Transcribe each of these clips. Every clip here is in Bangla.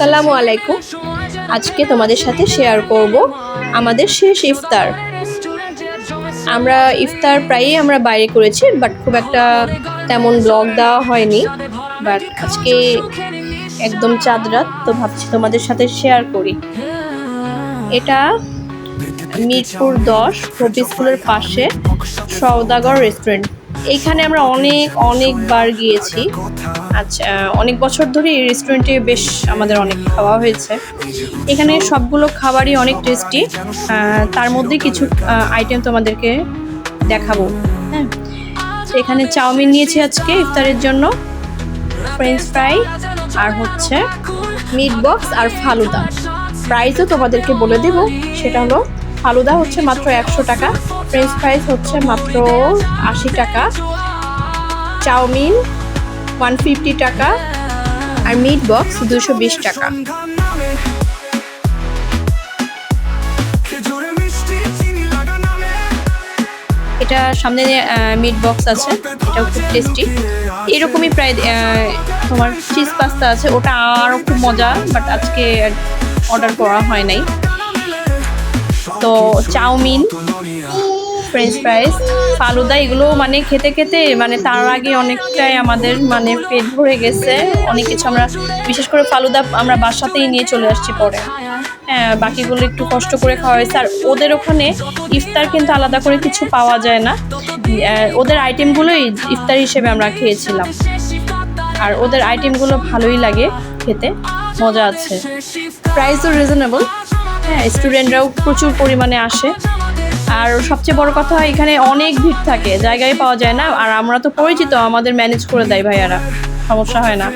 আসসালামু আলাইকুম। আজকে তোমাদের সাথে শেয়ার করব আমাদের শেষ ইফতার। আমরা ইফতার প্রায়ই আমরা বাইরে করেছি বাট খুব একটা তেমন ব্লগ দেওয়া হয়নি। বাট আজকে একদম চাঁদ রাত, তো ভাবছি তোমাদের সাথে শেয়ার করি। এটা মিরপুর দশ, রবি স্কুলের পাশে সওদাগর রেস্টুরেন্ট এইখানে আমরা অনেক অনেকবার গিয়েছি। আচ্ছা অনেক বছর ধরে এই রেস্টুরেন্টে বেশ আমাদের অনেক খাওয়া হয়েছে। এখানে সবগুলো খাবারই অনেক টেস্টি তার মধ্যে কিছু আইটেম তোমাদেরকে দেখাবো। হ্যাঁ। এখানে চাউমিন নিয়েছি আজকে ইফতারের জন্য ফ্রেঞ্চ ফ্রাই আর হচ্ছে মিট বক্স আর ফালুদা। প্রাইসও তোমাদেরকে বলে দেব, সেটা হলো ফালুদা হচ্ছে মাত্র একশো টাকা। ফ্রেঞ্চ ফ্রাইস হচ্ছে মাত্র আশি টাকা। চাউমিন ওয়ান ফিফটি টাকা আর মিট বক্স দুশো বিশ টাকা। এটা সামনে মিট বক্স আছে, এটাও খুব টেস্টি এরকমই প্রায় তোমার চিজ পাস্তা আছে, ওটা আরও খুব মজা বাট আজকে অর্ডার করা হয় নাই। তো চাউমিন ফ্রেঞ্চ ফ্রাইস ফালুদা, এগুলো মানে খেতে খেতে মানে তার আগে অনেকটাই আমাদের মানে পেট ভরে গেছে। অনেক কিছু আমরা, বিশেষ করে ফালুদা আমরা বাসাতেই নিয়ে চলে আসছি পরে। হ্যাঁ বাকিগুলো একটু কষ্ট করে খাওয়া হয়েছে। আর ওদের ওখানে ইফতার কিন্তু আলাদা করে কিছু পাওয়া যায় না। ওদের আইটেমগুলোই ইফতার হিসেবে আমরা খেয়েছিলাম। আর ওদের আইটেমগুলো ভালোই লাগে খেতে। মজা আছে। প্রাইসও রিজনেবল হ্যাঁ স্টুডেন্টরাও প্রচুর পরিমাণে আসে। আর সবচেয়ে বড় কথা, এখানে অনেক ভিড় থাকে, জায়গায় পাওয়া যায় না, আর আমরা তো পরিচিত, আমাদের ম্যানেজ করে দেয় ভাইয়ারা, সমস্যা হয় না।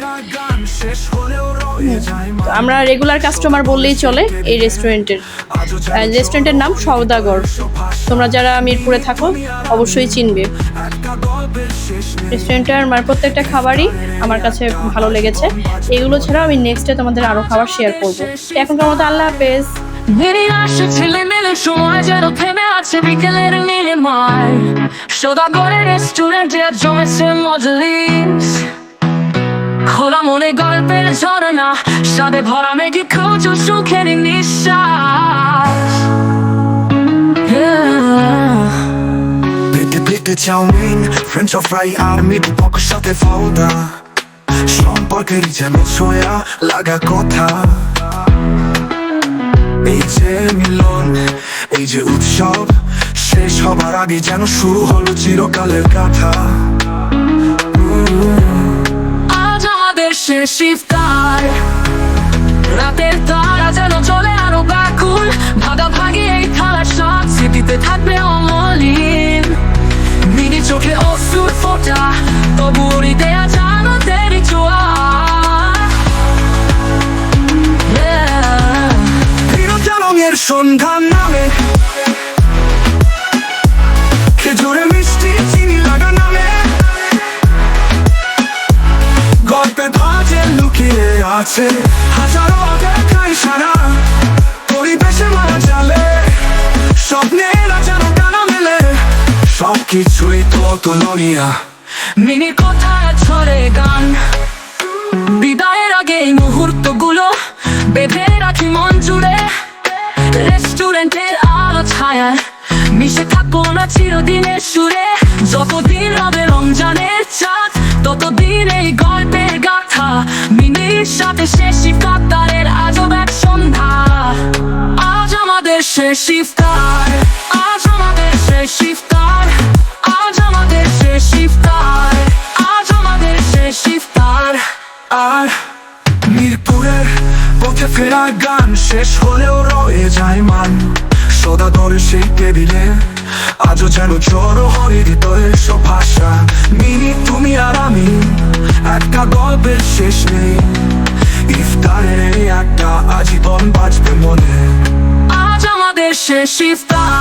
আমরা রেগুলার কাস্টমার বললেই চলে এই রেস্টুরেন্টের রেস্টুরেন্টের নাম সওদাগর। তোমরা যারা মিরপুরে থাকো, অবশ্যই চিনবে। রেস্টুরেন্টের আমার প্রত্যেকটা খাবারই আমার কাছে ভালো লেগেছে। এগুলো ছাড়াও আমি নেক্সটে তোমাদের আরও খাবার শেয়ার করব। এখনকার মতো আল্লাহ হাফেজ। দিনই আসে ছেলে মেলে সময় যেন থেমে আছে বিকেলের নীলে মায় সদা করে রেস্টুরেন্টে জমেছে মজলিস। খোলা মনে গল্পের ঝরনা সাদে ভরা মেঘে খোঁজো সুখের নিঃশ্বাস. পেটে পেটে চাউমিন ফ্রেঞ্চ ফ্রাই আর মিট বক্স সাথে ফাউদা। সম্পর্কের যেন ছোঁয়া লাগা কথা। এই যে মিলন, এই যে উৎসব, শেষ হবার আগে যেন শুরু হলো চিরকালের কথা। আজ আমাদের শেষ ইফতার। সন্ধান নামে। খেজুরে মিষ্টি, চিনি লাগা নামে। গল্পে লুকিয়ে আছে হাজারো অপেক্ষায় সারা পরিবেশে মারা স্বপ্নের টানা মেলে সব কিছুই তো তুলনিয়া মিনি কোথায় ছড়ে গান। বিদায়ের আগে এই মুহূর্তগুলো বেঁধে ছায়ায় মিশে থাকব না চিরদিনের সুরে। যতদিন হবে রমজানের চাঁদ, ততদিন এই গল্পের গাথা। মিনির সাথে শেষ ইফতারের আজব এক সন্ধ্যা। আজ আমাদের শেষ ইফতার আজ আমাদের শেষ ইফতার আজ আমাদের শেষ ইফতার আজ আমাদের শেষ ইফতার আর মিরপুরের পথে ফেরা গান শেষ হলেও রয়ে যায় মান। সদা ধরে সেই টেবিলে আজও যেন জড়ো হয়ে হৃদয়ের সব মিনি, তুমি আর আমি একটা গল্পের শেষ নেই। ইফতারে একটা আজীবন বাঁচবে মনে। আজ আমাদের শেষ ইফতার।